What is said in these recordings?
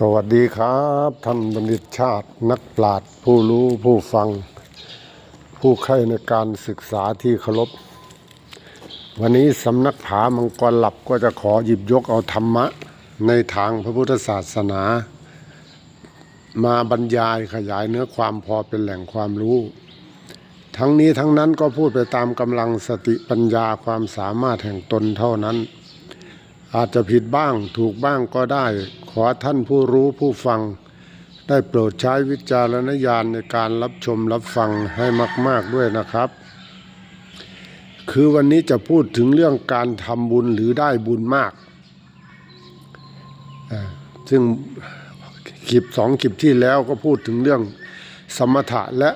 สวัสดีครับท่านบัณฑิตชาตินักปราชญ์ผู้รู้ผู้ฟัง ผู้ใคร่ในการศึกษาที่เคารพวันนี้สำนักผามังกรหลับก็จะขอหยิบยกเอาธรรมะ ในทางพระพุทธศาสนา มาบรรยายขยายเนื้อความพอเป็นแหล่งความรู้ ทั้งนี้ทั้งนั้นก็พูดไปตามกำลังสติปัญญาความสามารถแห่งตนเท่านั้น อาจจะผิดบ้างถูกบ้างก็ได้ ขอท่านผู้รู้ผู้ฟัง ได้โปรดใช้วิจารณญาณในการรับชมรับฟังให้มาก ๆด้วยนะครับ คือวันนี้จะพูดถึงเรื่องการทำบุญหรือได้บุญมาก ซึ่งคลิปสองคลิปที่แล้วก็พูดถึงเรื่องสมถะและ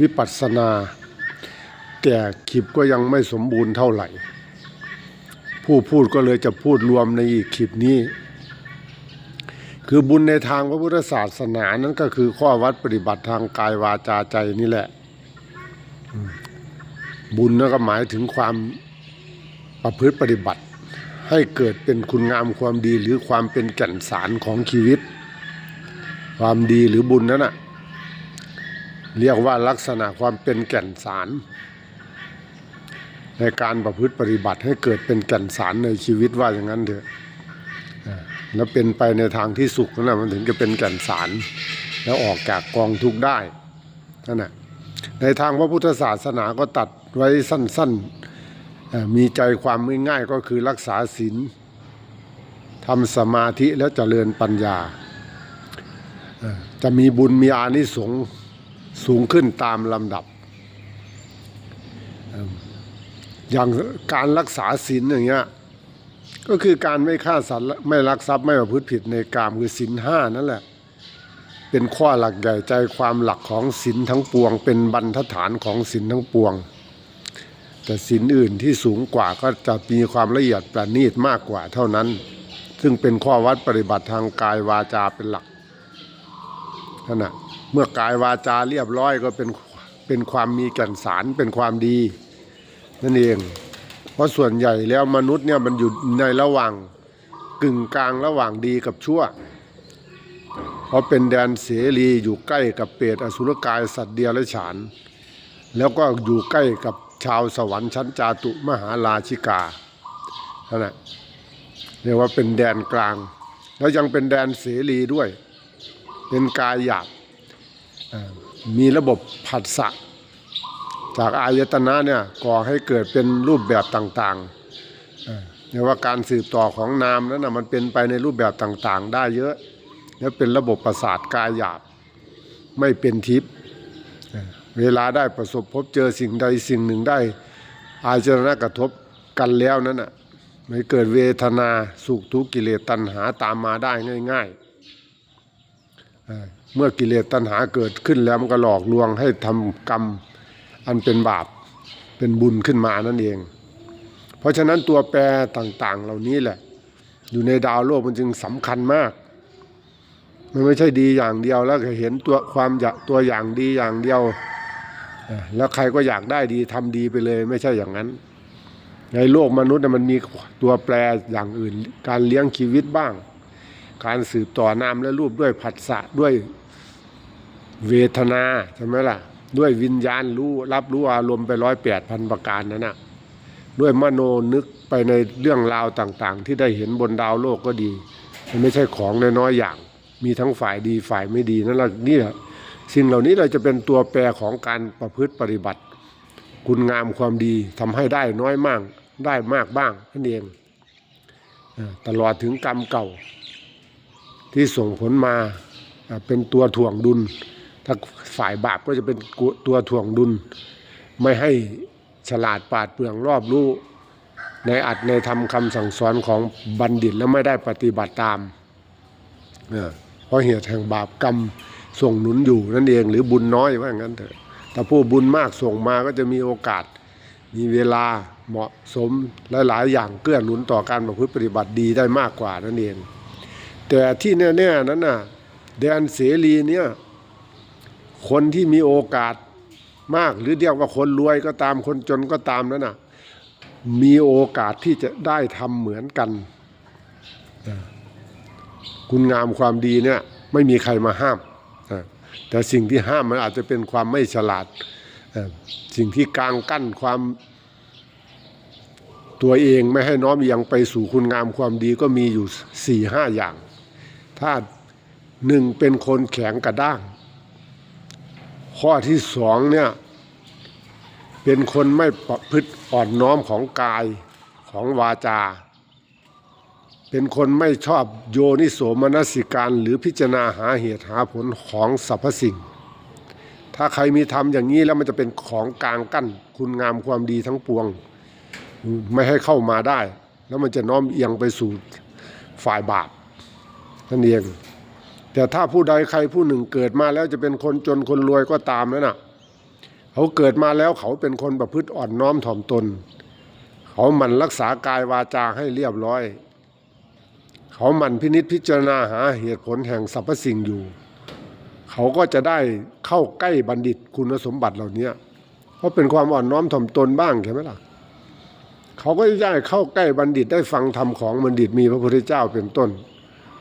วิปัสสนา แต่คลิปก็ยังไม่สมบูรณ์เท่าไหร่ ผู้พูดก็เลยจะพูดรวมในอีกคลิปนี้ คือบุญในทางพระพุทธศาสนานั้นก็คือข้อวัดปฏิบัติทางกายวาจาใจนี่แหละ บุญนั่นก็หมายถึงความประพฤติปฏิบัติ ให้เกิดเป็นคุณงามความดีหรือความเป็นแก่นสารของชีวิต ความดีหรือบุญนั้นน่ะเรียกว่าลักษณะความเป็นแก่นสาร ในการประพฤติปฏิบัติให้เกิดเป็นแก่นสารในชีวิตว่าอย่างนั้นเถอะแล้วเป็นไปในทางที่สุขนั่นแหละมันถึงจะเป็นแก่นสาร แล้วออกจากกองทุกข์ได้นั่นแหะในทางพระพุทธศาสนาก็ตัดไว้สั้นๆ มีใจความง่ายๆก็คือรักษาศีลทำสมาธิแล้วเจริญปัญญา จะมีบุญมีอานิสงส์สูงขึ้นตามลำดับ อย่างการรักษาศีลอย่างเงี้ยก็คือการไม่ฆ่าสัตว์ไม่ลักทรัพย์ไม่ประพฤติผิดในกามคือศีลห้านั่นแหละ เป็นข้อหลักใหญ่ใจความหลักของศีลทั้งปวง เป็นบรรทัดฐานของศีลทั้งปวง แต่ศีลอื่นที่สูงกว่าก็จะมีความละเอียดประณีตมากกว่าเท่านั้น ซึ่งเป็นข้อวัดปฏิบัติทางกายวาจาเป็นหลักนั่นนะเมื่อกายวาจาเรียบร้อยก็เป็นเป็นความมีแก่นสารเป็นความดี นั่นเอง เพราะส่วนใหญ่แล้วมนุษย์เนี่ยมันอยู่ในระหว่างกึ่งกลางระหว่างดีกับชั่ว เพราะเป็นแดนเสรีอยู่ใกล้กับเปรตอสุรกายสัตว์เดียและฉาน แล้วก็อยู่ใกล้กับชาวสวรรค์ชั้นจาตุมหาราชิกานั่นแหละเรียกว่าเป็นแดนกลาง แล้วยังเป็นแดนเสรีด้วย เป็นกายหยาบมีระบบผัสสะ จากอายตนะเนี่ยก่อให้เกิดเป็นรูปแบบต่างๆเอ่ยว่าการสืบต่อของนามนั้นนะมันเป็นไปในรูปแบบต่างๆ ได้เยอะแล้วเป็นระบบประสาทกายหยาบไม่เป็นทิพย์เวลาได้ประสบพบเจอสิ่งใดสิ่งหนึ่งได้ อายตนะกระทบกันแล้วนั้นน่ะไม่เกิดเวทนาสุขทุกข์กิเลสตัณหาตามมาได้ง่ายๆเอ่อเมื่อกิเลสตัณหาเกิดขึ้นแล้วมันก็หลอกลวงให้ทำกรรม อันเป็นบาปเป็นบุญขึ้นมานั่นเอง เพราะฉะนั้นตัวแปรต่างๆ เหล่านี้แหละ อยู่ในดาวโลกมันจึงสำคัญมาก มันไม่ใช่ดีอย่างเดียวแล้วก็เห็นตัวความตัวอย่างดีอย่างเดียว แล้วใครก็อยากได้ดีทำดีไปเลย ไม่ใช่อย่างนั้น ในโลกมนุษย์มันมีตัวแปรอย่างอื่น การเลี้ยงชีวิตบ้าง การสืบต่อนามและรูปด้วยผัสสะด้วยเวทนาใช่ไหมล่ะ ด้วยวิญญาณรู้รับรู้อารมณ์ไปร้อยแปดพันประการนั้นนะด้วยมโนนึกไปในเรื่องราวต่างๆ ที่ได้เห็นบนดาวโลกก็ดีมันไม่ใช่ของน้อยๆอย่าง มีทั้งฝ่ายดีฝ่ายไม่ดีนั่นแหละนี่แหละสิ่งเหล่านี้เราจะเป็นตัวแปรของการประพฤติปฏิบัติ คุณงามความดีทำให้ได้น้อยมากได้มากบ้างนั่นเองตลอดถึงกรรมเก่า ที่ส่งผลมาเป็นตัวถ่วงดุล ถ้าฝ่ายบาปก็จะเป็นตัวถ่วงดุล ไม่ให้ฉลาดปาดเปรื่องรอบรู้ในอัดในทำคำสั่งสอนของบัณฑิตแล้วไม่ได้ปฏิบัติตามเออเพราะเหตุแห่งบาปกรรมส่งหนุนอยู่นั่นเองหรือบุญน้อยว่าอย่างนั้นเถอะถ้าผู้บุญมากส่งมาก็จะมีโอกาส มีเวลาเหมาะสมหลายๆอย่างเกื้อหนุนต่อการประพฤติปฏิบัติดีได้มากกว่านั่นเอง แต่ที่แน่ๆนั้นน่ะแดนเสรีเนี่ย คนที่มีโอกาสมากหรือเรียกว่าคนรวยก็ตามคนจนก็ตามนั่นน่ะมีโอกาสที่จะได้ทำเหมือนกันคุณงามความดีเนี่ยไม่มีใครมาห้าม แต่สิ่งที่ห้ามมันอาจจะเป็นความไม่ฉลาด สิ่งที่กางกั้นความตัวเองไม่ให้น้อมยังไปสู่คุณงามความดีก็มีอยู่สี่ห้าอย่าง ถ้าหนึ่งเป็นคนแข็งกระด้าง ข้อที่สองเนี่ย เป็นคนไม่ประพฤติอ่อนน้อมของกายของวาจา เป็นคนไม่ชอบโยนิโสมนสิการหรือพิจารณาหาเหตุหาผลของสรรพสิ่ง ถ้าใครมีทำอย่างนี้แล้วมันจะเป็นของกลางกั้นคุณงามความดีทั้งปวง ไม่ให้เข้ามาได้ แล้วมันจะน้อมเอียงไปสู่ฝ่ายบาปนั่นเอง แต่ถ้าผู้ใดใครผู้หนึ่งเกิดมาแล้วจะเป็นคนจนคนรวยก็ตามนั่นน่ะ เขาเกิดมาแล้วเขาเป็นคนประพฤติอ่อนน้อมถ่อมตน เขาหมั่นรักษากายวาจาให้เรียบร้อย เขาหมั่นพินิษพิจารณาหาเหตุผลแห่งสรรพสิ่งอยู่ เขาก็จะได้เข้าใกล้บัณฑิตคุณสมบัติเหล่านี้เพราะเป็นความอ่อนน้อมถ่อมตนบ้างใช่ไหมล่ะเขาก็จะได้เข้าใกล้บัณฑิตได้ฟังธรรมของบัณฑิตมีพระพุทธเจ้าเป็นต้น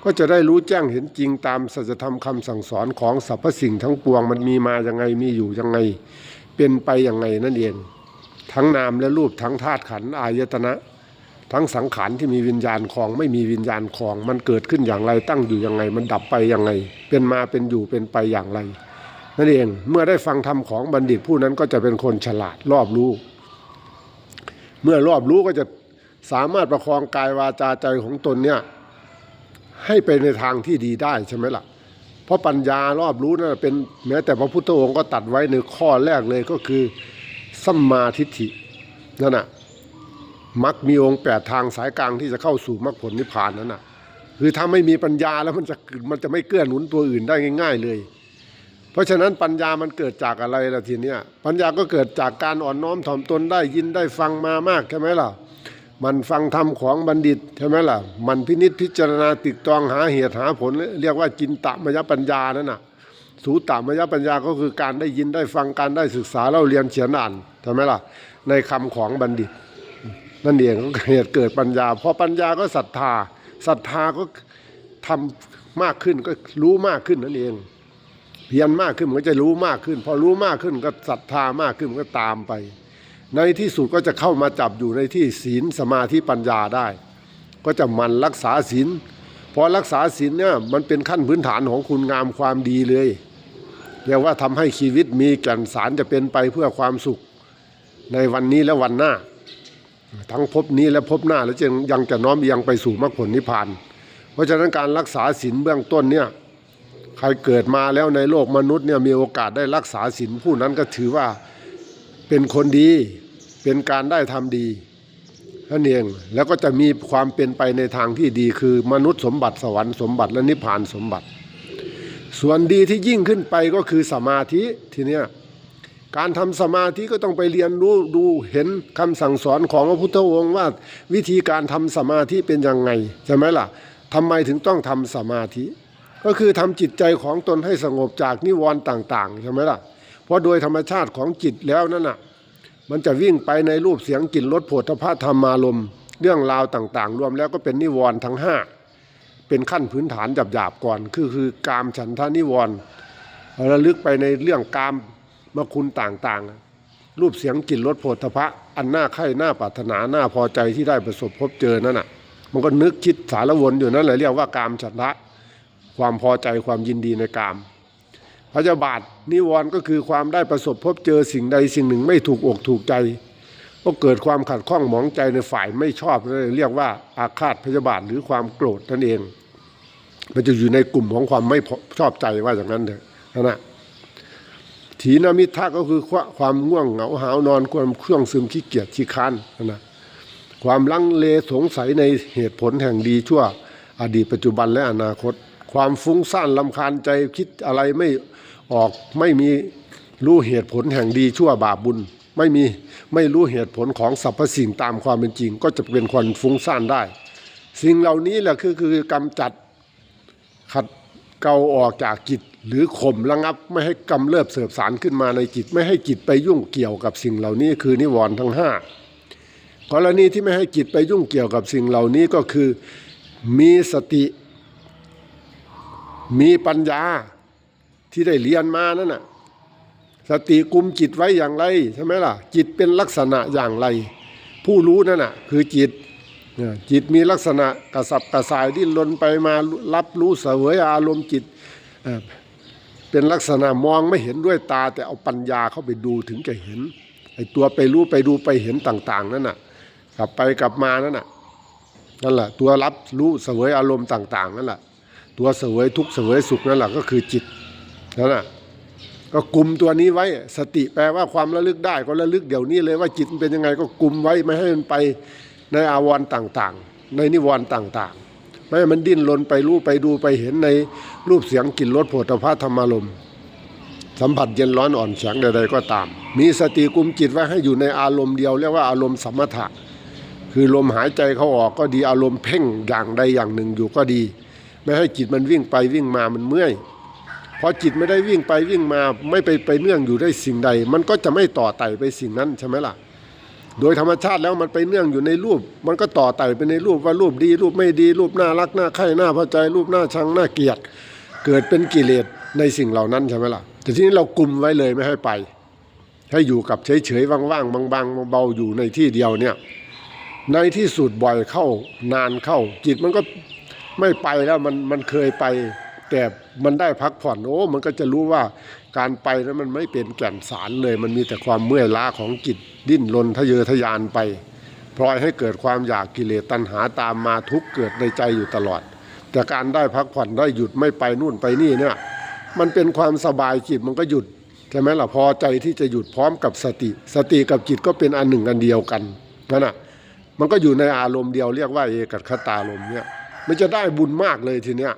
ก็จะได้รู้แจ้งเห็นจริงตามสัจธรรมคำสั่งสอนของสรรพสิ่งทั้งปวงมันมีมาอย่างไงมีอยู่ยังไง เป็นไปอย่างไงนั่นเอง ทั้งนามและรูปทั้งธาตุขันธ์อายตนะ ทั้งสังขารที่มีวิญญาณคลองไม่มีวิญญาณคลอง มันเกิดขึ้นอย่างไรตั้งอยู่อย่างไง มันดับไปอย่างไง เป็นมาเป็นอยู่เป็นไปอย่างไรนั่นเองเมื่อได้ฟังธรรมของบัณฑิตผู้นั้นก็จะเป็นคนฉลาดรอบรู้ เมื่อรอบรู้ก็จะสามารถประคองกายวาจาใจของตนเนี่ย ให้ไปในทางที่ดีได้ใช่ไหมล่ะ เพราะปัญญารอบรู้นั่นเป็นแม้แต่พระพุทธองค์ก็ตัดไว้ในข้อแรกเลยก็คือสัมมาทิฏฐินั่นน่ะมักมีองค์แปดทางสายกลางที่จะเข้าสู่มรรคผลนิพพานนั่นน่ะ คือถ้าไม่มีปัญญาแล้วมันจะมันจะไม่เกื้อหนุนตัวอื่นได้ง่าย ๆ เลย เพราะฉะนั้นปัญญามันเกิดจากอะไรล่ะทีเนี้ยปัญญาก็เกิดจากการอ่อนน้อมถ่อมตนได้ยินได้ฟังมามากใช่ไหมล่ะ มันฟังธรรมของบัณฑิตใช่ไหมล่ะ มันพินิษพิจารณาติดตองหาเหตุหาผล เรียกว่าจินตมยปัญญานั่นน่ะ สูตามยปัญญาก็คือการได้ยินได้ฟังการได้ศึกษาเล่าเรียนเขียนอ่านใช่ไหมล่ะ ในคำของบัณฑิต นั่นเองก็เหตุเกิดปัญญาพอปัญญาก็ศรัทธาศรัทธาก็ทำมากขึ้นก็รู้มากขึ้นนั่นเอง เพียรมากขึ้นมันก็จะรู้มากขึ้น พอรู้มากขึ้นก็ศรัทธามากขึ้นมันก็ตามไป ในที่สุดก็จะเข้ามาจับอยู่ในที่ศีลสมาธิปัญญาได้ ก็จะมันรักษาศีลพอรักษาศีลเนี่ยมันเป็นขั้นพื้นฐานของคุณงามความดีเลยเรียกว่าทำให้ชีวิตมีแก่นสารจะเป็นไปเพื่อความสุขในวันนี้และวันหน้า ทั้งภพนี้และภพหน้าแล้วจึงยังจะน้อมเอียงไปสู่มรรคผลนิพพาน เพราะฉะนั้นการรักษาศีลเบื้องต้นเนี่ยใครเกิดมาแล้วในโลกมนุษย์เนี่ยมีโอกาสได้รักษาศีลผู้นั้นก็ถือว่า เป็นคนดีเป็นการได้ทำดีนั่นเองแล้วก็จะมีความเป็นไปในทางที่ดีคือมนุษย์สมบัติสวรรค์สมบัติและนิพพานสมบัติ ส่วนดีที่ยิ่งขึ้นไปก็คือสมาธิทีเนี้ยการทำสมาธิก็ต้องไปเรียนรู้ดูเห็นคำสั่งสอนของพระพุทธองค์ว่า วิธีการทำสมาธิเป็นยังไงใช่ไหมล่ะทำไมถึงต้องทำสมาธิ ก็คือทำจิตใจของตนให้สงบจากนิวรณ์ต่าง ๆ ใช่ไหมล่ะ เพราะโดยธรรมชาติของจิตแล้วนั่นน่ะ มันจะวิ่งไปในรูปเสียงกลิ่นรสโผฏฐัพพธรรมารมเรื่องราวต่างๆ รวมแล้วก็เป็นนิวรณ์ทั้งห้าเป็นขั้นพื้นฐานหยาบๆก่อน คือคือกามฉันทานิวรณ์ระลึกไปในเรื่องกามมคุณต่างๆ รูปเสียงกลิ่นรสโผฏฐพะอันน่าใคร่น่าปรารถนาน่าพอใจที่ได้ประสบพบเจอนั่นน่ะ มันก็นึกคิดสารวนอยู่นั่นแหละเรียกว่ากามฉันทะความพอใจความยินดีในกาม พยาบาทนิวรณ์ก็คือความได้ประสบพบเจอสิ่งใดสิ่งหนึ่งไม่ถูกอกถูกใจ ก็เกิดความขัดข้องหมองใจในฝ่ายไม่ชอบเลยเรียกว่าอาฆาตพยาบาทหรือความโกรธนั่นเอง มันจะอยู่ในกลุ่มของความไม่ชอบใจว่าอย่างนั้นเถอะนั่นนะถีนมิทะก็คือความง่วงเหงาหาวนอนความเครื่องซึมขี้เกียจขี้ค้านนั่นนะความลังเลสงสัยในเหตุผลแห่งดีชั่ว อดีตปัจจุบันและอนาคต ความฟุ้งซ่านลำคาญใจคิดอะไรไม่ ออกไม่มีรู้เหตุผลแห่งดีชั่วบาปบุญ ไม่มีไม่รู้เหตุผลของสรรพสิ่งตามความเป็นจริง ก็จะเป็นคนฟุ้งซ่านได้ สิ่งเหล่านี้แหละคือคือกำจัดขัดเกาออกจากจิตหรือข่มระงับไม่ให้กำเริบเสบสารขึ้นมาในจิต ไม่ให้จิตไปยุ่งเกี่ยวกับสิ่งเหล่านี้คือนิวรณ์ทั้งห้ากรณีที่ไม่ให้จิตไปยุ่งเกี่ยวกับสิ่งเหล่านี้ก็คือมีสติ มีปัญญา ที่ได้เรียนมานั่นน่ะสติกุมจิตไว้อย่างไรใช่ไหมล่ะ จิตเป็นลักษณะอย่างไร ผู้รู้นั่นน่ะคือจิตจิตมีลักษณะกระสับกระส่ายดิ้นรนไปมารับรู้เสวยอารมณ์จิตเป็นลักษณะมองไม่เห็นด้วยตา แต่เอาปัญญาเข้าไปดูถึงจะเห็นไอ้ตัวไปรู้ไปดูไปเห็นต่าง ๆ นั่นน่ะ กลับไปกลับมานั่นน่ะนั่นแหละตัวรับรู้เสวยอารมณ์ต่าง ๆ นั่นแหละตัวเสวยทุกเสวยสุขนั่นแหละก็คือจิต นั่นน่ะก็กลุ่มตัวนี้ไว้ สติแปลว่าความระลึกได้ก็ระลึกเดี๋ยวนี้เลยว่าจิตมันเป็นยังไงก็กลุ่มไว้ไม่ให้มันไปในอาวรต่างๆ ในนิวรณ์ต่างๆ ไม่ให้มันดิ้นรนไปรู้ไปดูไปเห็นในรูปเสียงกลิ่นรสโผฏฐัพพธรรมารมสัมผัสเย็นร้อนอ่อนแข็งใดๆก็ตาม มีสติกุมจิตไว้ให้อยู่ในอารมณ์เดียวเรียกว่าอารมณ์สมถะ คือลมหายใจเขาออกก็ดีอารมณ์เพ่งอย่างใดอย่างหนึ่งอยู่ก็ดี ไม่ให้จิตมันวิ่งไปวิ่งมามันเมื่อย พอจิตไม่ได้วิ่งไปวิ่งมาไม่ไปไปเนื่องอยู่ได้สิ่งใด มันก็จะไม่ต่อไต่ไปสิ่งนั้นใช่ไหมล่ะ โดยธรรมชาติแล้วมันไปเนื่องอยู่ในรูป มันก็ต่อไต่ไปในรูปว่ารูปดี รูปไม่ดี รูปน่ารักน่าใคร่น่าพอใจรูปน่าชังน่าเกลียด เกิดเป็นกิเลสในสิ่งเหล่านั้นใช่ไหมล่ะแต่ทีนี้เรากลุ่มไว้เลยไม่ให้ไป ให้อยู่กับเฉยๆว่างๆบางๆเบาๆอยู่ในที่เดียวเนี่ย ในที่สุดบ่อยเข้านานเข้า จิตมันก็ไม่ไปแล้วมันมันเคยไป แต่มันได้พักผ่อนโอ้มันก็จะรู้ว่าการไปนั้นมันไม่เป็นแก่นสารเลย มันมีแต่ความเมื่อยล้าของจิตดิ้นรนทะเยอทะยานไปพลอยให้เกิดความอยากกิเลสตัณหาตามมาทุกเกิดในใจอยู่ตลอด แต่การได้พักผ่อนได้หยุดไม่ไปนู่นไปนี่เนี่ยมันเป็นความสบายจิตมันก็หยุดใช่ไหมล่ะพอใจที่จะหยุดพร้อมกับสติ สติกับจิตก็เป็นอันหนึ่งอันเดียวกันนั่นน่ะมันก็อยู่ในอารมณ์เดียวเรียกว่าเอกัตคตารมเนี่ยมันจะได้บุญมากเลยทีเนี้ย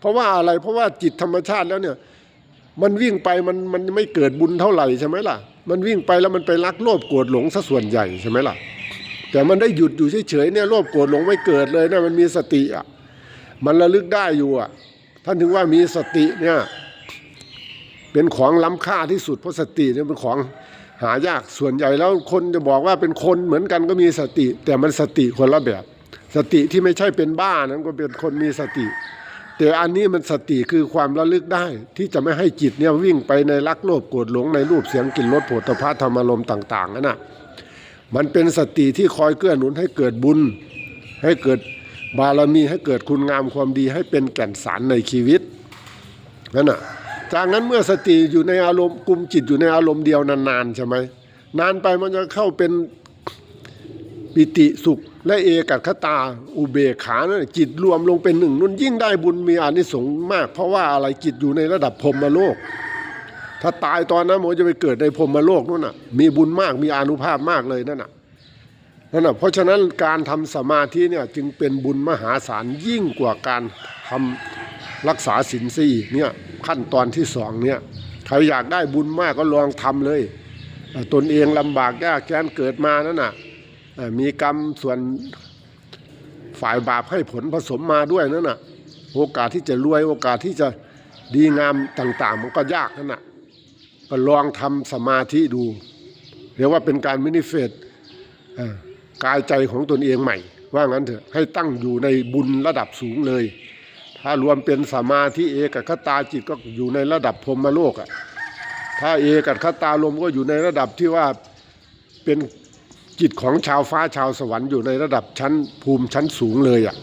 เพราะว่าอะไรเพราะว่าจิตธรรมชาติแล้วเนี่ย มันวิ่งไปมันมันไม่เกิดบุญเท่าไหร่ใช่ไหมล่ะ มันวิ่งไปแล้วมันไปรักโลภโกรธหลงซะส่วนใหญ่ใช่ไหมล่ะ แต่มันได้หยุดอยู่เฉยๆเนี่ยโลภโกรธหลงไม่เกิดเลยนะมันมีสติอะมันระลึกได้อยู่อะท่านถึงว่ามีสติเนี่ยเป็นของล้ำค่าที่สุดเพราะสติเนี่ยเป็นของหายากส่วนใหญ่แล้วคนจะบอกว่าเป็นคนเหมือนกันก็มีสติ แต่มันสติคนละแบบ สติที่ไม่ใช่เป็นบ้านั้นก็เป็นคนมีสติ แต่อันนี้มันสติคือความระลึกได้ ที่จะไม่ให้จิตเนี่ยวิ่งไปในรักโลภโกรธหลงในรูปเสียงกลิ่นรสผฏฐัพพะธรรมารมต่างๆนั่นน่ะมันเป็นสติที่คอยเกื้อหนุนให้เกิดบุญ ให้เกิดบารมีให้เกิดคุณงามความดีให้เป็นแก่นสารในชีวิตนั่นน่ะจากนั้นเมื่อสติอยู่ในอารมณ์กลุ่มจิตอยู่ในอารมณ์เดียวนานๆใช่ไหมนานไปมันจะเข้าเป็น ปิติสุข และเอกัตคตา อุเบกขานะจิตรวมลงเป็นหนึ่งนุ่นยิ่งได้บุญมีอานิสงส์มาก เพราะว่าอะไรจิตอยู่ในระดับพรมโลก ถ้าตายตอนนั้นโมจะไปเกิดในพรมโลกนู่นน่ะ มีบุญมากมีอานุภาพมากเลยนั่นน่ะนั่นน่ะเพราะฉะนั้นการทำสมาธิเนี่ยจึงเป็นบุญมหาศาลยิ่งกว่าการทำรักษาศีลสี่เนี่ยขั้นตอนที่สองเนี่ยใครอยากได้บุญมากก็ลองทำเลยตนเองลำบากยากแค้นเกิดมานั่นน่ะเอ่อ มีกรรมส่วนฝ่ายบาปให้ผลผสมมาด้วยนั่นน่ะ โอกาสที่จะรวยโอกาสที่จะดีงามต่าง ๆ มันก็ยากนั่นน่ะก็ลองทำสมาธิดู เรียกว่าเป็นการมินิเฟตกายใจของตนเองใหม่ ว่างั้นเถอะให้ตั้งอยู่ในบุญระดับสูงเลย ถ้ารวมเป็นสมาธิเอกัคตาจิตก็อยู่ในระดับพรมโลกอะถ้าเอกัคตาลมก็อยู่ในระดับที่ว่าเป็น จิตของชาวฟ้าชาวสวรรค์อยู่ในระดับชั้นภูมิชั้นสูงเลยอะ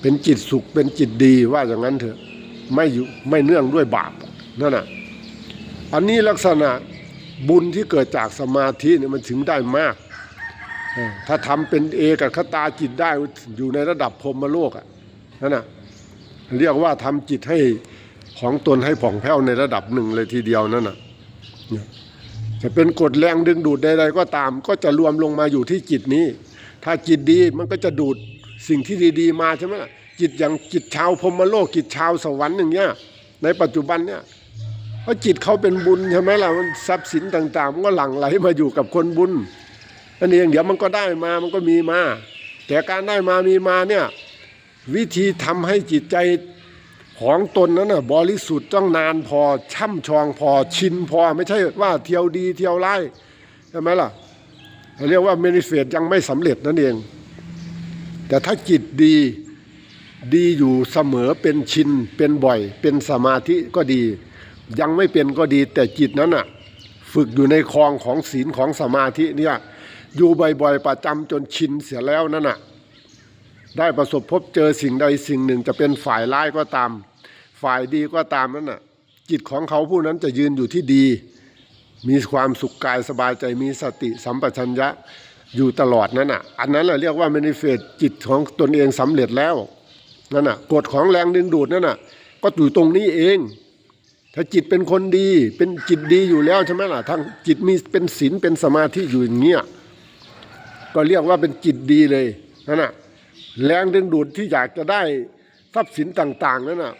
เป็นจิตสุขเป็นจิตดีว่าอย่างนั้นเถอะไม่อยู่ไม่เนื่องด้วยบาปนั่นน่ะอันนี้ลักษณะบุญที่เกิดจากสมาธิเนี่ยมันถึงได้มาก ถ้าทำเป็นเอกับคตาจิตได้อยู่ในระดับพรมโลกอะนั่นน่ะเรียกว่าทำจิตให้ของตนให้ผ่องแผ้วในระดับหนึ่งเลยทีเดียวนั่นน่ะ จะเป็นกฎแรงดึงดูดใดๆก็ตาม ก็จะรวมลงมาอยู่ที่จิตนี้ ถ้าจิตดีมันก็จะดูดสิ่งที่ดีๆมาใช่ไหมล่ะจิตอย่างจิตชาวพรมโลกจิตชาวสวรรค์อย่างเงี้ยในปัจจุบันเนี่ยเพราะจิตเขาเป็นบุญใช่ไหมล่ะมันทรัพย์สินต่างๆ มันก็หลั่งไหลมาอยู่กับคนบุญนั่นเองเดี๋ยวมันก็ได้มามันก็มีมา แต่การได้มามีมาเนี่ยวิธีทำให้จิตใจ ของตนนั้นน่ะบริสุทธิ์ต้องนานพอช่ำชองพอชินพอไม่ใช่ว่าเที่ยวดีเที่ยวไล่ใช่ไหมล่ะเรียกว่าเมนิเฟตยังไม่สำเร็จนั่นเอง แต่ถ้าจิตดีดีอยู่เสมอเป็นชินเป็นบ่อย เป็นสมาธิก็ดี ยังไม่เป็นก็ดี แต่จิตนั้นอะฝึกอยู่ในคลองของศีลของสมาธิเนี่ยอยู่บ่อยๆประจำจนชินเสียแล้วนั่นน่ะ ได้ประสบพบเจอสิ่งใดสิ่งหนึ่งจะเป็นฝ่ายร้ายก็ตาม ฝ่ายดีก็ตามนั่นน่ะ จิตของเขาผู้นั้นจะยืนอยู่ที่ดี มีความสุขกายสบายใจมีสติสัมปชัญญะอยู่ตลอดนั่นน่ะ อันนั้นแหละเรียกว่าเมนิเฟตจิตของตนเองสำเร็จแล้วนั่นน่ะกฎของแรงดึงดูดนั่นน่ะ ก็อยู่ตรงนี้เอง ถ้าจิตเป็นคนดีเป็นจิตดีอยู่แล้วใช่ไหมล่ะทั้งจิตมีเป็นศีลเป็นสมาธิอยู่อย่างเงี้ยก็เรียกว่าเป็นจิตดีเลยนั่นน่ะ แรงดึงดูดที่อยากจะได้ทรัพย์สินต่าง ๆ นั่นน่ะ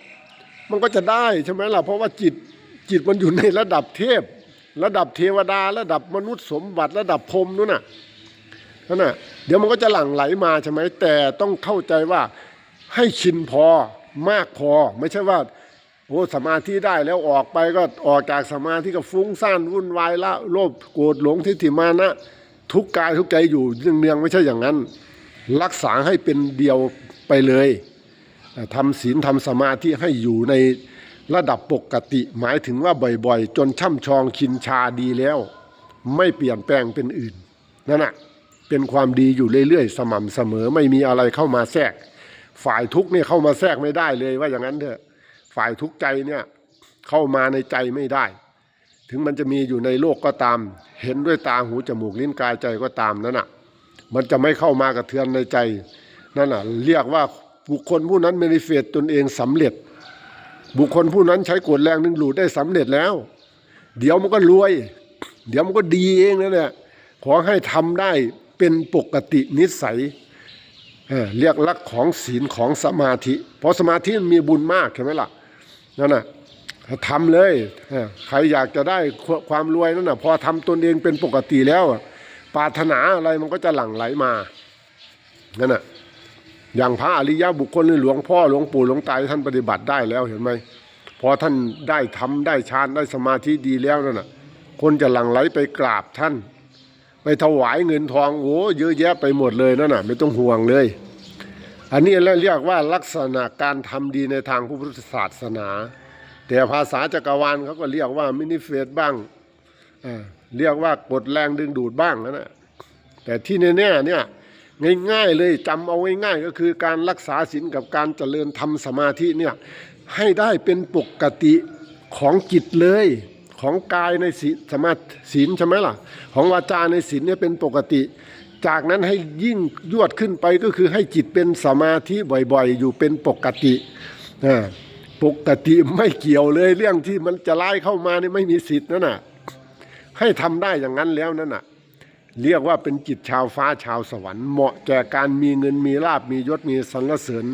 มันก็จะได้ใช่ไหมล่ะ เพราะว่าจิตจิตมันอยู่ในระดับเทพ ระดับเทวดา ระดับมนุษย์สมบัติ ระดับพรมนู่นน่ะนั่นน่ะ เดี๋ยวมันก็จะหลั่งไหลมาใช่ไหมแต่ต้องเข้าใจว่าให้ชินพอมากพอ ไม่ใช่ว่าโอ้สมาธิได้แล้วออกไปก็ออกจากสมาธิก็ฟุ้งซ่านวุ่นวายละโลภโกรธหลงทิฏฐิมานะ ทุกกายทุกใจอยู่เนืองๆไม่ใช่อย่างนั้น รักษาให้เป็นเดียวไปเลยทำศีลทำสมาธิให้อยู่ในระดับปกติ หมายถึงว่าบ่อยๆ จนช่ำชองชินชาดีแล้ว ไม่เปลี่ยนแปลงเป็นอื่นนั่นน่ะเป็นความดีอยู่เรื่อยๆ สม่ำเสมอไม่มีอะไรเข้ามาแทรก ฝ่ายทุกเนี่ยเข้ามาแทรกไม่ได้เลยว่าอย่างนั้นเถอะฝ่ายทุกใจเนี่ยเข้ามาในใจไม่ได้ ถึงมันจะมีอยู่ในโลกก็ตาม เห็นด้วยตาหูจมูกลิ้นกายใจก็ตามนั่นน่ะ มันจะไม่เข้ามากระเทือนในใจ นั่นน่ะเรียกว่าบุคคลผู้นั้นเมนิเฟตตนเองสำเร็จ บุคคลผู้นั้นใช้กฎแรงดึงดูดได้สำเร็จแล้ว เดี๋ยวมันก็รวย เดี๋ยวมันก็ดีเองนั่นแหละขอให้ทำได้เป็นปกตินิสัยเออเรียกลักของศีลของสมาธิ เพราะสมาธิมันมีบุญมากใช่ไหมล่ะนั่นน่ะทำเลย ใครอยากจะได้ความรวยนั่นน่ะพอทำตนเองเป็นปกติแล้ว ปรารถนาอะไรมันก็จะหลั่งไหลมานั่นน่ะอย่างพระอริยบุคคลหรือหลวงพ่อหลวงปู่หลวงตาท่านปฏิบัติได้แล้วเห็นไหมพอท่านได้ทำได้ฌานได้สมาธิดีแล้วนั่นน่ะ คนจะหลั่งไหลไปกราบท่าน ไปถวายเงินทองโอ้เยอะแยะไปหมดเลยนั่นน่ะ ไม่ต้องห่วงเลย อันนี้เรียกว่าลักษณะการทำดีในทางพระพุทธศาสนา แต่ภาษาจักรวาลเขาก็เรียกว่ามินิเฟสบ้าง เรียกว่ากดแรงดึงดูดบ้างนั่นะแต่ที่แน่ๆเนี่ยง่ายๆเลยจำเอาง่ายๆก็คือการรักษาศีลกับการเจริญทำสมาธิเนี่ยให้ได้เป็นปกติของจิตเลยของกายในศีลสมาศีลใช่ไหมล่ะ ของวาจาในศีลเนี่ยเป็นปกติ จากนั้นให้ยิ่งยวดขึ้นไปก็คือให้จิตเป็นสมาธิบ่อยๆ อยู่เป็นปกติปกติไม่เกี่ยวเลยเรื่องที่มันจะไล่เข้ามานี่ไม่มีสิทธิ์นั่นน่ะ ให้ทำได้อย่างนั้นแล้วนั่นน่ะ เรียกว่าเป็นจิตชาวฟ้าชาวสวรรค์เหมาะแก่การมีเงินมีลาบมียศมีสรรเสริญ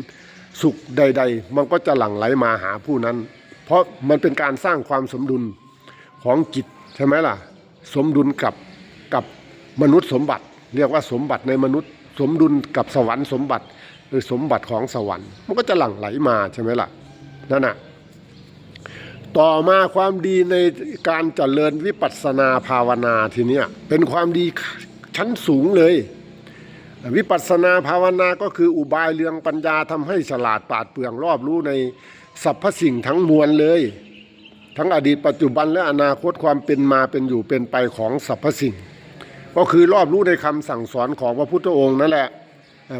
สุขใด ๆ มันก็จะหลั่งไหลมาหาผู้นั้น เพราะมันเป็นการสร้างความสมดุลของจิตใช่ไหมล่ะ สมดุลกับกับมนุษย์สมบัติ เรียกว่าสมบัติในมนุษย์ สมดุลกับสวรรค์สมบัติหรือสมบัติของสวรรค์ มันก็จะหลั่งไหลมาใช่ไหมล่ะนั่นน่ะ ต่อมาความดีในการเจริญวิปัสสนาภาวนาทีเนี้ยเป็นความดีชั้นสูงเลย วิปัสสนาภาวนาก็คืออุบายเรืองปัญญาทำให้ฉลาดปราดเปรื่อง รอบรู้ในสรรพสิ่งทั้งมวลเลย ทั้งอดีตปัจจุบันและอนาคตความเป็นมาเป็นอยู่เป็นไปของสรรพสิ่ง ก็คือรอบรู้ในคำสั่งสอนของพระพุทธองค์นั่นแหละ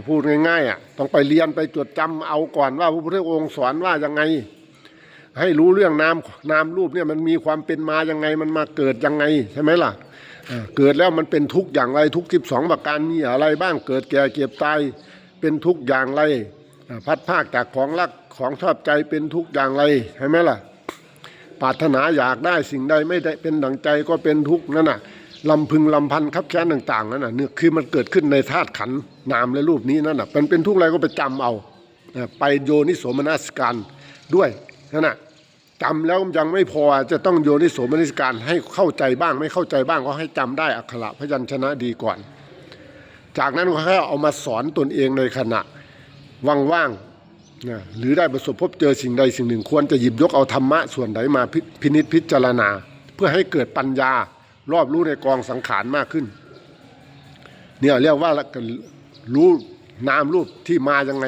พูดง่ายๆอะต้องไปเรียนไปจดจำเอาก่อนว่าพระพุทธองค์สอนว่ายังไง ให้รู้เรื่องนามนามรูปเนี่ยมันมีความเป็นมายังไงมันมาเกิดยังไงใช่ไหมล่ะเกิดแล้วมันเป็นทุกข์อย่างไรทุกสิบสองประการมีอะไรบ้างเกิดแก่เก็บตายเป็นทุกข์อย่างไรพัดภาคจากของรักของชอบใจเป็นทุกข์อย่างไรใช่ไหมล่ะปรารถนาอยากได้สิ่งใดไม่ได้เป็นดังใจก็เป็นทุกข์นั่นน่ะลำพึงลำพันคับแค้นต่าง ๆนั่นน่ะเนี่ยคือมันเกิดขึ้นในธาตุขันนามและรูปนี้นั่นน่ะมันเป็นทุกข์อะไรก็ไปจำเอาเอ่อไปโยนิโสมนัสการด้วย นั่นน่ะจำแล้วยังไม่พอจะต้องโยนิโสมนัสการให้เข้าใจบ้างไม่เข้าใจบ้างก็ให้จำได้อักขระพยัญชนะดีก่อน จากนั้นก็ให้เอามาสอนตนเองในขณะว่างๆนะหรือได้ประสบพบเจอสิ่งใดสิ่งหนึ่ง ควรจะหยิบยกเอาธรรมะส่วนใดมาพิพินิจพิจารณา เพื่อให้เกิดปัญญารอบรู้ในกองสังขารมากขึ้นเนี่ยเรียกว่ารู้นามรูปที่มายังไง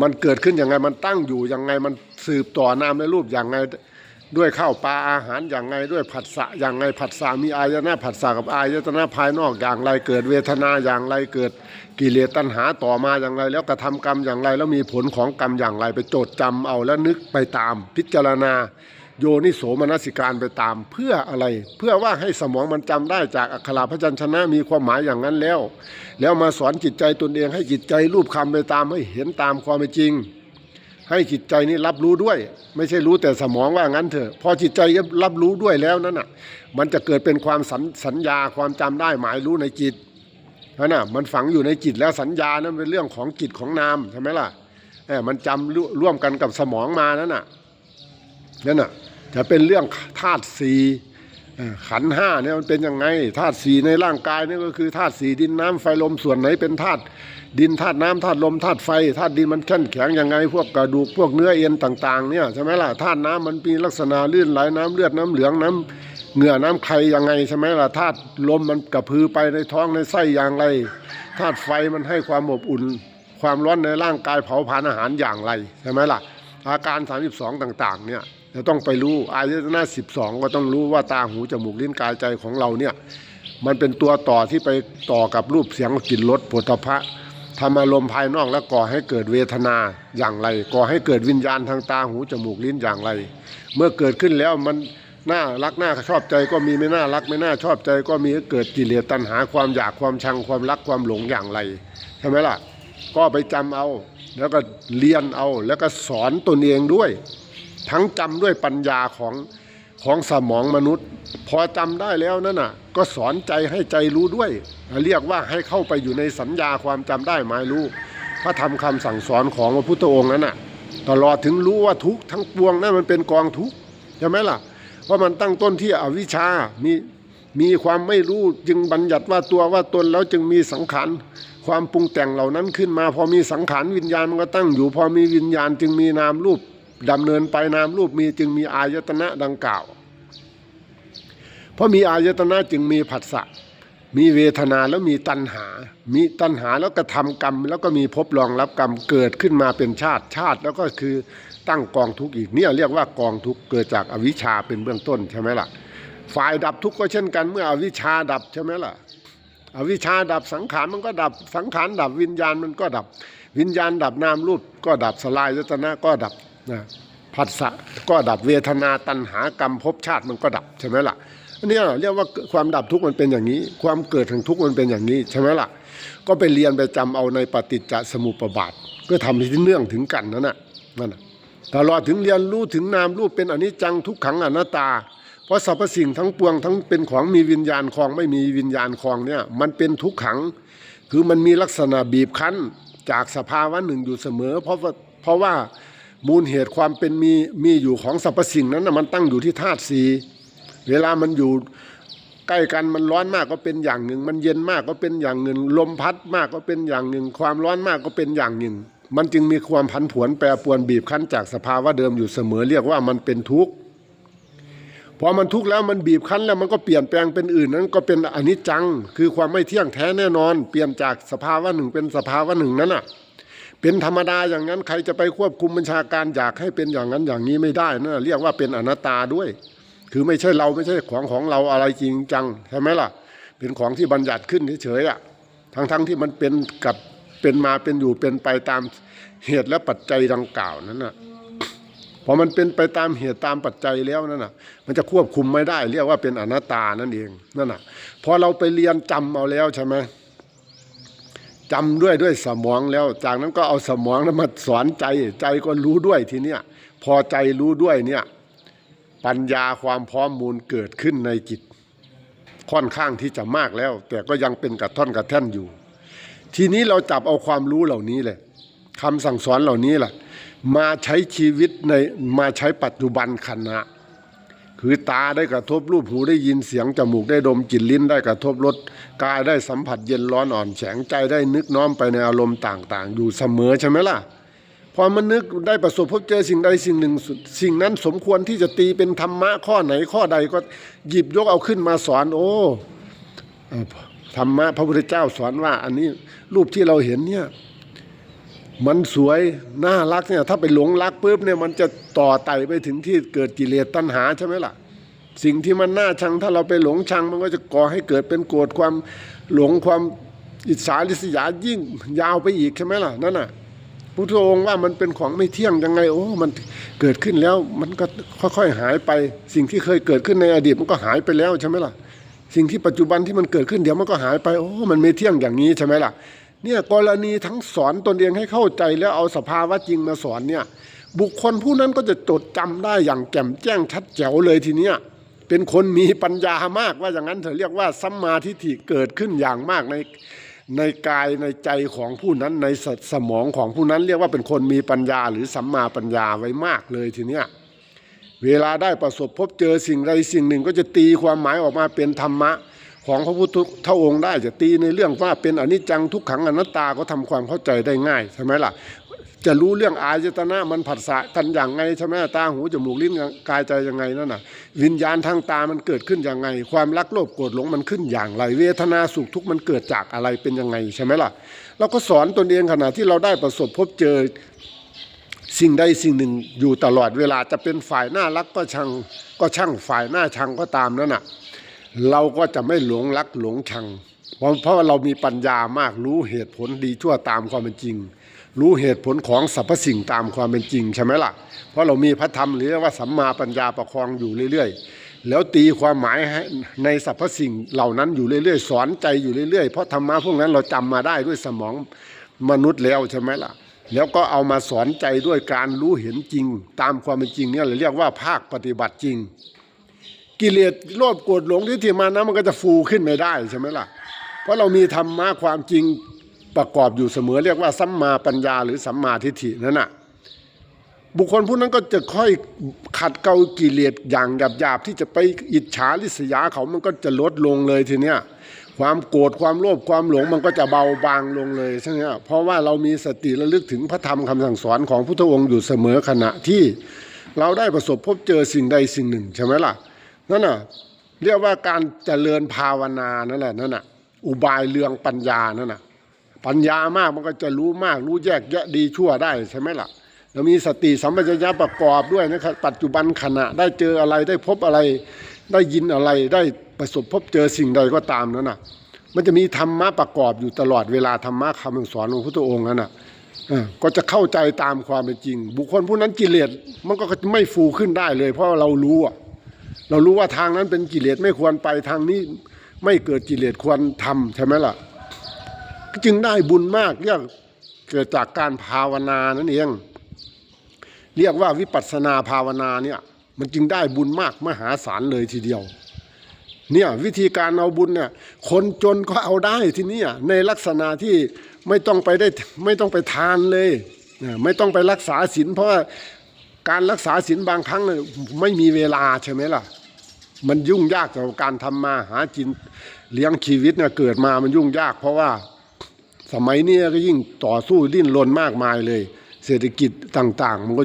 มันเกิดขึ้นยังไงมันตั้งอยู่ยังไงมัน สืบต่อนามในรูปอย่างไงด้วยข้าวปลาอาหารอย่างไงด้วยผัสสะอย่างไงผัสสะมีอายตนะผัสสะกับอายตนะภายนอกอย่างไรเกิดเวทนาอย่างไรเกิดกิเลสตัณหาต่อมาอย่างไร แล้วกระทำกรรมอย่างไร แล้วมีผลของกรรมอย่างไร ไปโจดจำเอาแล้วนึกไปตาม พิจารณา โยนิโสมนสิการไปตาม เพื่ออะไร เพื่อว่าให้สมองมันจำได้จากอักขระพยัญชนะมีความหมายอย่างนั้นแล้ว แล้วมาสอนจิตใจตนเองให้จิตใจรูปคำไปตามให้เห็นตามความเป็นจริง ให้จิตใจนี้รับรู้ด้วย ไม่ใช่รู้แต่สมองว่างั้นเถอะพอจิตใจรับรู้ด้วยแล้วนั่นน่ะ มันจะเกิดเป็นความสัญสญญาความจำได้หมายรู้ในจิตนั่นน่ะมันฝังอยู่ในจิตแล้วสัญญานั้นเป็นเรื่องของจิตของนามใช่ไหมล่ะเออมันจำร่วร่วมกันกับสมองมานั่นน่ะนั่นน่ะจะเป็นเรื่องธาตุสี่ขันห้าเนี่ยมันเป็นยังไงธาตุสี่ในร่างกายนี่ก็คือธาตุสี่ดินน้ำไฟลมส่วนไหนเป็นธาตุ ดินธาตุน้ำธาตุลมธาตุไฟธาตุดินมันแข็งแข็งยังไง พวกกระดูกพวกเนื้อเอ็นต่างๆเนี่ยใช่ไหมล่ะธาตุน้ำมันมีลักษณะลื่นไหลน้ำเลือดน้ำเหลืองน้ำเหงื่อน้ำไขยังไงใช่ไหมล่ะธาตุลมมันกระพือไปในท้องในไส้อย่างไรธาตุไฟมันให้ความอบอุ่น ความร้อนในร่างกายเผาผลาญอาหารอย่างไรใช่ไหมล่ะ อาการ 32 ต่างๆ เนี่ยจะต้องไปรู้อายตนะ12 ก็ต้องรู้ว่าตาหูจมูกลิ้นกายใจของเราเนี่ยมันเป็นตัวต่อที่ไปต่อกับรูปเสียงกลิ่นรสผลพระทำอารมภายนอกแล้วก่อให้เกิดเวทนาอย่างไร ก่อให้เกิดวิญญาณทางตาหูจมูกลิ้นอย่างไร เมื่อเกิดขึ้นแล้วมันน่ารักน่าชอบใจก็มีไม่น่ารักไม่น่าชอบใจก็มีเกิดกิเลสตัณหาความอยากความชังความรักความหลงอย่างไรใช่ไหมล่ะ ก็ไปจำเอา แล้วก็เรียนเอาแล้วก็สอนตนเองด้วย ทั้งจำด้วยปัญญาของ ของสมองมนุษย์ พอจำได้แล้วนั่นน่ะ ก็สอนใจให้ใจรู้ด้วย เรียกว่าให้เข้าไปอยู่ในสัญญาความจำได้หมายรู้พระธรรมคำสั่งสอนของพระพุทธองค์นั้นน่ะตลอดถึงรู้ว่าทุกทั้งปวงนั่นมันเป็นกองทุกใช่ไหมล่ะเพรามันตั้งต้นที่อวิชชามีมีความไม่รู้จึงบัญญัติว่าตัวว่าตนแล้วจึงมีสังขารความปรุงแต่งเหล่านั้นขึ้นมา พอมีสังขารวิญญาณมันก็ตั้งอยู่ พอมีวิญญาณจึงมีนามรูป ดำเนินไปนามรูปมีจึงมีอายตนะดังกล่าว เพราะมีอายตนะจึงมีผัสสะมีเวทนาแล้วมีตัณหา มีตัณหาแล้วก็ทำกรรม แล้วก็มีภพรองรับกรรมเกิดขึ้นมาเป็นชาติชาติ แล้วก็คือตั้งกองทุกข์อีกเนี่ยเรียกว่ากองทุกข์เกิดจากอวิชชาเป็นเบื้องต้นใช่ไหมล่ะ ฝ่ายดับทุกข์ก็เช่นกันเมื่ออวิชชาดับใช่ไหมล่ะ อวิชชาดับสังขารมันก็ดับสังขารดับวิญญาณมันก็ดับ วิญญาณดับนามรูปก็ดับสลายยตนะก็ดับ นะผัสสะก็ดับเวทนาตัณหากรรมภพชาติมันก็ดับใช่ไหมล่ะอันนี้เรียกว่าความดับทุกข์มันเป็นอย่างนี้ ความเกิดแห่งทุกข์มันเป็นอย่างนี้ใช่ไหมล่ะ ก็ไปเรียนไปจำเอาในปฏิจจสมุปบาทก็ทำที่เนื่องถึงกันนั่นน่ะนั่นน่ะตลอดถึงเรียนรู้ถึงนามรูปเป็นอนิจจังทุกขังอนัตตา เพราะสรรพสิ่งทั้งปวงทั้งเป็นของมีวิญญาณคลองไม่มีวิญญาณคลองเนี่ยมันเป็นทุกขัง คือมันมีลักษณะบีบคั้นจากสภาวะหนึ่งอยู่เสมอ เพราะเพราะว่า มูลเหตุความเป็นมีมีอยู่ของสรรพสิ่งนั้นนะมันตั้งอยู่ที่ธาตุสีเวลามันอยู่ใกล้กันมันร้อนมากก็เป็นอย่างหนึ่ง มันเย็นมากก็เป็นอย่างหนึ่ง ลมพัดมากก็เป็นอย่างหนึ่ง ความร้อนมากก็เป็นอย่างหนึ่ง มันจึงมีความผันผวนแปรปรวนบีบคั้นจากสภาวะเดิมอยู่เสมอเรียกว่ามันเป็นทุกข์พอมันทุกข์แล้วมันบีบคั้นแล้วมันก็เปลี่ยนแปลงเป็นอื่นนั้นก็เป็นอนิจจัง คือความไม่เที่ยงแท้แน่นอน เปลี่ยนจากสภาวะหนึ่งเป็นสภาวะหนึ่งนั้นอะ เป็นธรรมดาอย่างนั้นใครจะไปควบคุมบัญชาการอยากให้เป็นอย่างนั้นอย่างนี้ไม่ได้นั่นนะเรียกว่าเป็นอนัตตาด้วย คือไม่ใช่เราไม่ใช่ของของเราอะไรจริงจังใช่ไหมล่ะ เป็นของที่บัญญัติขึ้นเฉยๆอะทั้งๆทที่มันเป็นกับเป็นมาเป็นอยู่เป็นไปตามเหตุและปัจจัยดังกล่าวนั้นน่ะพอมันเป็นไปตามเหตุตามปัจจัยแล้วนั่นน่ะ มันจะควบคุมไม่ได้ เรียกว่าเป็นอนัตตานั่นเองนั่นน่ะพอเราไปเรียนจำเอาแล้วใช่ไหม จำด้วยด้วยสมองแล้ว จากนั้นก็เอาสมองนั้นมาสอนใจ ใจก็รู้ด้วยทีเนี้ยพอใจรู้ด้วยเนี่ยปัญญาความพร้อมมูลเกิดขึ้นในจิต ค่อนข้างที่จะมากแล้ว แต่ก็ยังเป็นกระท่อนกระแท่นอยู่ ทีนี้เราจับเอาความรู้เหล่านี้เลยคำสั่งสอนเหล่านี้แหละมาใช้ชีวิตในมาใช้ปัจจุบันขณะ คือตาได้กระทบรูปหูได้ยินเสียงจมูกได้ดมกลิ่นลิ้นได้กระทบรสกายได้สัมผัสเย็นร้อนอ่อนแข็งใจได้นึกน้อมไปในอารมณ์ต่างๆ อยู่เสมอใช่ไหมล่ะพอมันนึกได้ประสบพบเจอสิ่งใดสิ่งหนึ่ง สิ่งนั้นสมควรที่จะตีเป็นธรรมะข้อไหนข้อใดก็หยิบยกเอาขึ้นมาสอน โอ้ธรรมะพระพุทธเจ้าสอนว่า อันนี้รูปที่เราเห็นเนี่ย มันสวยน่ารักเนี่ยถ้าไปหลงรักปุ๊บเนี่ยมันจะต่อไต่ไปถึงที่เกิดกิเลสตัณหาใช่ไหมล่ะ สิ่งที่มันน่าชังถ้าเราไปหลงชัง มันก็จะก่อให้เกิดเป็นโกรธความหลงความอิจฉาริษยายิ่งยาวไปอีกใช่ไหมล่ะนั่นน่ะพุทธองค์ว่ามันเป็นของไม่เที่ยงยังไงโอ้ มันเกิดขึ้นแล้วมันก็ค่อยๆหายไป สิ่งที่เคยเกิดขึ้นในอดีตมันก็หายไปแล้วใช่ไหมล่ะ สิ่งที่ปัจจุบันที่มันเกิดขึ้นเดี๋ยวมันก็หายไปโอ้ มันไม่เที่ยงอย่างนี้ใช่ไหมล่ะ เนี่ยกรณีทั้งสอนตนเองให้เข้าใจแล้วเอาสภาวะจริงมาสอนเนี่ย บุคคลผู้นั้นก็จะจดจำได้อย่างแจ่มแจ้งชัดแจ๋วเลยทีเนี้ยเป็นคนมีปัญญามากว่าอย่างนั้นเถอเรียกว่าสัมมาทิฏฐิเกิดขึ้นอย่างมากในในกายในใจของผู้นั้นในสสมองของผู้นั้นเรียกว่าเป็นคนมีปัญญาหรือสัมมาปัญญาไว้มากเลยทีเนี้ยเวลาได้ประสบพบเจอสิ่งใดสิ่งหนึ่งก็จะตีความหมายออกมาเป็นธรรมะ ของพระพุทธองค์ได้จะตีในเรื่องว่าเป็นอนิจจังทุกขังอนัตตาก็ทำความเข้าใจได้ง่ายใช่ไหมล่ะจะรู้เรื่องอายตนะมันผัสสะกันอย่างไงใช่ไหมตาหูจมูกลิ้นกายใจยังไงนั่นน่ะ วิญญาณทางตามันเกิดขึ้นยังไง ความรักโลภโกรธหลงมันขึ้นอย่างไร เวทนาสุขทุกข์มันเกิดจากอะไรเป็นยังไงใช่ไหมล่ะเราก็สอนตนเองขณะที่เราได้ประสบพบเจอสิ่งใดสิ่งหนึ่งอยู่ตลอดเวลาจะเป็นฝ่ายน่ารักก็ช่างก็ช่างฝ่ายหน้าชังก็ตามนั่นน่ะ เราก็จะไม่หลงรักหลงชัง เพราะเพราะเรามีปัญญามากรู้เหตุผลดีชั่วตามความเป็นจริง รู้เหตุผลของสรรพสิ่งตามความเป็นจริงใช่ไหมล่ะ เพราะเรามีพระธรรมหรือว่าสัมมาปัญญาประคองอยู่เรื่อยๆ แล้วตีความหมายให้ในสรรพสิ่งเหล่านั้นอยู่เรื่อยๆ สอนใจอยู่เรื่อยๆ เพราะธรรมะพวกนั้นเราจำมาได้ด้วยสมองมนุษย์แล้วใช่ไหมล่ะแล้วก็เอามาสอนใจด้วยการรู้เห็นจริง ตามความเป็นจริงเนี่ยเราเรียกว่าภาคปฏิบัติจริง กิเลสโลภโกรธหลงที่ที่มานะมันก็จะฟูขึ้นไม่ได้ใช่ไหมล่ะ เพราะเรามีธรรมะความจริงประกอบอยู่เสมอเรียกว่าสัมมาปัญญาหรือสัมมาทิฏฐินั่นน่ะบุคคลผู้นั้นก็จะค่อยขัดเกลากิเลสอย่างหยาบๆที่จะไปอิจฉาริษยาเขามันก็จะลดลงเลยทีเนี้ยความโกรธความโลภความหลงมันก็จะเบาบางลงเลยใช่ไหมเพราะว่าเรามีสติระลึกถึงพระธรรมคำสั่งสอนของพุทธองค์อยู่เสมอขณะที่เราได้ประสบพบเจอสิ่งใดสิ่งหนึ่งใช่ไหมล่ะ นั่นน่ะเรียกว่าการเจริญภาวนานั่นแหละนั่นน่ะอุบายเรืองปัญญานั่นน่ะปัญญามากมันก็จะรู้มาก รู้แยกแยะดีชั่วได้ใช่ไหมล่ะเรามีสติสัมปชัญญะประกอบด้วยนะครับปัจจุบันขณะได้เจออะไรได้พบอะไรได้ยินอะไรได้ประสบพบเจอสิ่งใดก็ตามนั่นน่ะ มันจะมีธรรมะประกอบอยู่ตลอดเวลาธรรมะคำสอนของพระพุทธองค์นั่นน่ะก็จะเข้าใจตามความเป็นจริง บุคคลผู้นั้นกิเลสมันก็ไม่ฟูขึ้นได้เลย เพราะเรารู้อะ เรารู้ว่าทางนั้นเป็นกิเลสไม่ควรไปทางนี้ไม่เกิดกิเลสควรทำใช่ไหมล่ะ จึงได้บุญมากเรียกเกิดจากการภาวนานั่นเอง เรียกว่าวิปัสสนาภาวนาเนี่ยมันจึงได้บุญมากมหาศาลเลยทีเดียว เนี่ยวิธีการเอาบุญเนี่ยคนจนก็เอาได้ที่นี่ในลักษณะที่ไม่ต้องไปได้ไม่ต้องไปทานเลยไม่ต้องไปรักษาศีลเพราะว่าการรักษาศีลบางครั้งเนี่ยไม่มีเวลาใช่ไหมล่ะ มันยุ่งยากกับการทำมาหากินเลี้ยงชีวิตเนี่ยเกิดมามันยุ่งยาก เพราะว่าสมัยนี้ก็ยิ่งต่อสู้ดิ้นรนมากมายเลย เศรษฐกิจต่างๆ มันก็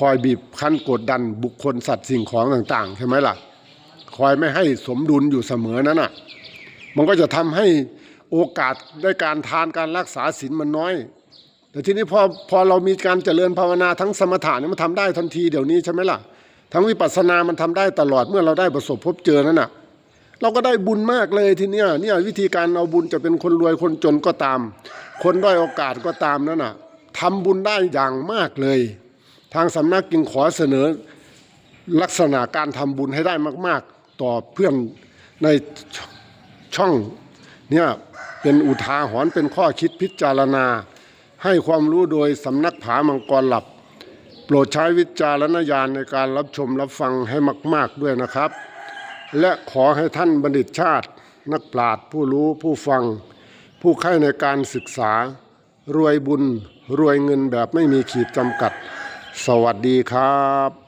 คอยบีบคั้นกดดันบุคคลสัตว์สิ่งของต่างๆใช่ไหมล่ะ คอยไม่ให้สมดุลอยู่เสมอนั้นน่ะ มันก็จะทำให้โอกาสได้การทานการรักษาศีลมันน้อย แต่ทีนี้พอพอเรามีการเจริญภาวนาทั้งสมถะเนี่ยมันทำได้ทันทีเดี๋ยวนี้ใช่ไหมล่ะ ทั้งวิปัสสนามันทำได้ตลอดเมื่อเราได้ประสบพบเจอนั่นน่ะ เราก็ได้บุญมากเลยทีเนี้ยเนี่ยวิธีการเอาบุญจะเป็นคนรวยคนจนก็ตาม คนด้อยโอกาสก็ตามนั่นน่ะทำบุญได้อย่างมากเลย ทางสำนักจึงขอเสนอลักษณะการทำบุญให้ได้มาก ๆ ต่อเพื่อนในช่องเนี่ยเป็นอุทาหรณ์เป็นข้อคิดพิจารณา ให้ความรู้โดยสำนักผามังกรหลับ ปรดใช้วิจารณญาณในการรับชมรับฟังให้มาก ๆด้วยนะครับ และขอให้ท่านบัณฑิตชาติ นักปราชญ์ผู้รู้ผู้ฟัง ผู้ใข้ในการศึกษา รวยบุญ รวยเงินแบบไม่มีขีดจำกัด สวัสดีครับ